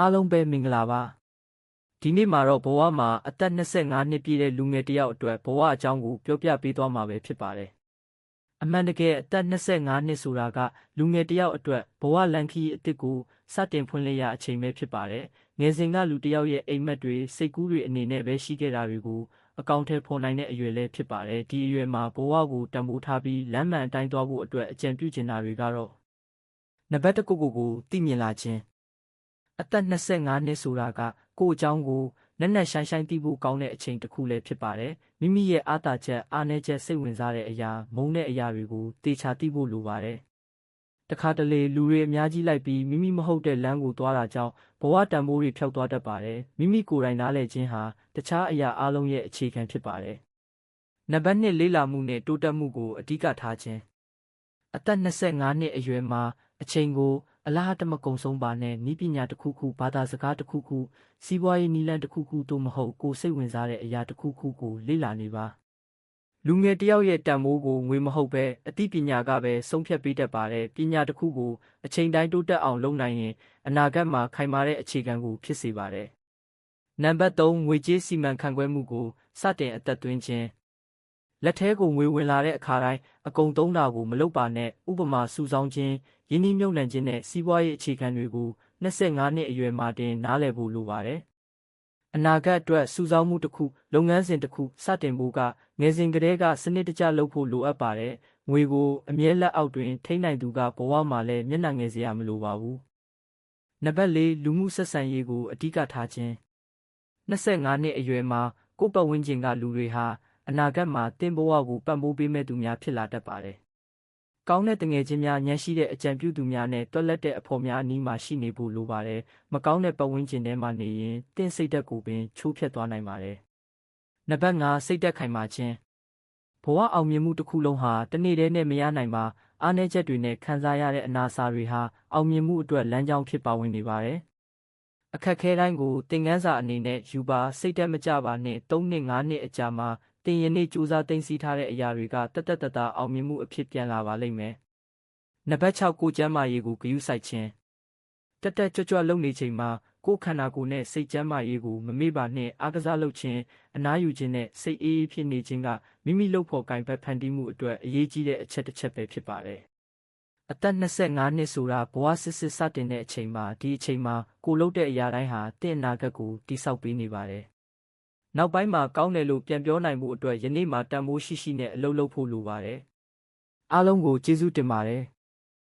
အားလုံးပဲမင်္ဂလာပါဒီနေ့မှာတော့ဘဝမှာအသက်25နှစ်ပြည့်တဲ့လူငယ်တစ်ယောက်အတွက်ဘဝအကြောင်းကိုပြောပြပေးသွားမှာပဲဖြစ်ပါတယ်အမှန်တကယ်အသက်25နှစ်ဆိုတာကလူငယ်တစ်ယောက်အတွက်ဘဝလန်ခီအစ်စ်ကိုစတင်ဖွင့်လှစ်ရအချိန်ပဲဖြစ်ပါတယ်ငယ်စဉ်ကလူတစ်ယောက်ရဲ့အိမ်မက်တွေစိတ်ကူးတွေအနေနဲ့ပဲရှိခဲ့တာတွေကိုအကောင့်ထဲပေါ်နိုင်တဲ့အရွယ်လည်းဖြစ်ပါတယ်ဒီအရွယ်မှာဘဝကိုတံမိုးထားပြီးလမ်းမှန်အတိုင်းသွားဖို့အတွက်အကြံပြုချင်တာတွေကတော့နံပါတ်တစ်ခုကိုကိုသိမြင်လာခြင်း အသက်25နှစ်ဆိုတာကကိုယ့်အကြောင်းကိုနက်နက်ရှိုင်းရှိုင်းသိဖို့ကောင်းတဲ့အချိန်တစ်ခုလည်းဖြစ်ပါတယ်။မိမိရဲ့အားသာချက်အားနည်းချက်စိတ်ဝင်စားတဲ့အရာမုန်းတဲ့အရာတွေကိုတေချာသိဖို့လိုပါတယ်။တခါတလေလူတွေအများကြီးလိုက်ပြီးမိမိမဟုတ်တဲ့လမ်းကိုသွားတာကြောင့်ဘဝတန်ဖိုးတွေဖျောက်သွားတတ်ပါတယ်။မိမိကိုယ်တိုင်နားလည်ခြင်းဟာတခြားအရာအလုံးရဲ့အခြေခံဖြစ်ပါတယ်။နံပါတ်1လေးလာမှုနဲ့တိုးတက်မှုကိုအဓိကထားခြင်းအသက်25နှစ်အရွယ်မှာအချိန်ကို အလားတမကုံဆုံးပါနဲ့ဤပညာတစ်ခုခုဘာသာစကားတစ်ခုခုစီးပွားရေးနည်းလမ်းတစ်ခုခုတို့မဟုတ်ကိုယ်စိတ်ဝင်စားတဲ့အရာတစ်ခုခုကိုလေ့လာနေပါလူငယ်တယောက်ရဲ့တန်မိုးကိုငွေမဟုတ်ပဲအသိပညာကပဲဆုံးဖြတ်ပေးတတ်ပါတယ်ပညာတစ်ခုကိုအချိန်တိုင်းတိုးတက်အောင်လုပ်နိုင်ရင်အနာဂတ်မှာခိုင်မာတဲ့အခြေခံကိုဖြစ်စေပါတယ်နံပါတ်3ငွေကြေးစီမံခန့်ခွဲမှုကိုစတင်အသက်သွင်းခြင်းလက်ထဲကိုငွေဝင်လာတဲ့အခါတိုင်းအကုန်သုံးတာကိုမလုပ်ပါနဲ့ဥပမာစုဆောင်းခြင်း ရင်းနှီးမြှုပ်နှံခြင်းနဲ့စီးပွားရေးအခြေခံတွေကို25နှစ်အရွယ်မှာတင်နားလည်ဖို့လိုပါတယ်။အနာဂတ်အတွက်စုဆောင်းမှုတစ်ခုလုပ်ငန်းစဉ်တစ်ခုစတင်ဖို့ကငယ်စဉ်ကတည်းကစနစ်တကျလုပ်ဖို့လိုအပ်ပါတယ်။ငွေကိုအမြဲလက်အောက်တွင်ထိန်းနိုင်သူကဘဝမှာလည်းမျက်နှာငယ်စရာမလိုပါဘူး။နံပါတ်၄လူမှုဆက်ဆံရေးကိုအဓိကထားခြင်း25နှစ်အရွယ်မှာကိုယ့်ပတ်ဝန်းကျင်ကလူတွေဟာအနာဂတ်မှာတင့်ဘဝကိုပံ့ပိုးပေးမဲ့သူများဖြစ်လာတတ်ပါတယ်။ ကောင်းတဲ့တငယ်ချင်းများညှရှိတဲ့အကြံပြုသူများနဲ့တွက်လက်တဲ့အဖို့များအနီးမှာရှိနေဖို့လိုပါတယ်။မကောင်းတဲ့ပတ်ဝန်းကျင်ထဲမှာနေရင်တင့်စိတ်ဓာတ်ကိုပင်ချိုးဖျက်သွားနိုင်ပါတယ်။နံပါတ်5စိတ်ဓာတ်ခိုင်မာခြင်းဘဝအောင်မြင်မှုတစ်ခုလုံးဟာတနေ့တည်းနဲ့မရနိုင်ပါအားနည်းချက်တွေနဲ့ခံစားရတဲ့အနာစာတွေဟာအောင်မြင်မှုအတွက်လမ်းကြောင်းဖြစ်ပါဝင်နေပါတယ်။အခက်ခဲတိုင်းကိုသင်ခန်းစာအနေနဲ့ယူပါစိတ်တက်မကြပါနဲ့3နှစ်5နှစ်အကြာမှာ တင်ယနေ့စူးစမ်းသိသိထားတဲ့အရာတွေကတသက်တသက်အောင်မြင်မှုအဖြစ်ပြန်လာပါလိမ့်မယ်။နံပါတ်6ကိုကျမ်းမာရေးကိုဂရုစိုက်ခြင်းတက်တက်ကြွကြွလုပ်နေချိန်မှာကိုယ်ခန္ဓာကိုယ်နဲ့စိတ်ကျမ်းမာရေးကိုမမေ့ပါနဲ့အားကစားလုပ်ခြင်းအနားယူခြင်းနဲ့စိတ်အေးအေးဖြစ်နေခြင်းကမိမိလုပ်ဖို့ကင်ဘက်ဖန်တီးမှုအတွက်အရေးကြီးတဲ့အချက်တစ်ချက်ပဲဖြစ်ပါတယ်။အသက်25နှစ်ဆိုတာဘဝစစ်စစ်စတင်တဲ့အချိန်မှာဒီအချိန်မှာကိုလုပ်တဲ့အရာတိုင်းဟာတင့်အနာဂတ်ကိုတိဆောက်ပေးနေပါတယ်။ နောက်ပိုင်းမှာကောင်းတယ်လို့ပြန်ပြောနိုင်မှုအတွက်ယနေ့မှာတန်ဖိုးရှိရှိနဲ့အလုပ်လုပ်ဖို့လိုပါတယ်။အားလုံးကိုကျေးဇူးတင်ပါတယ်။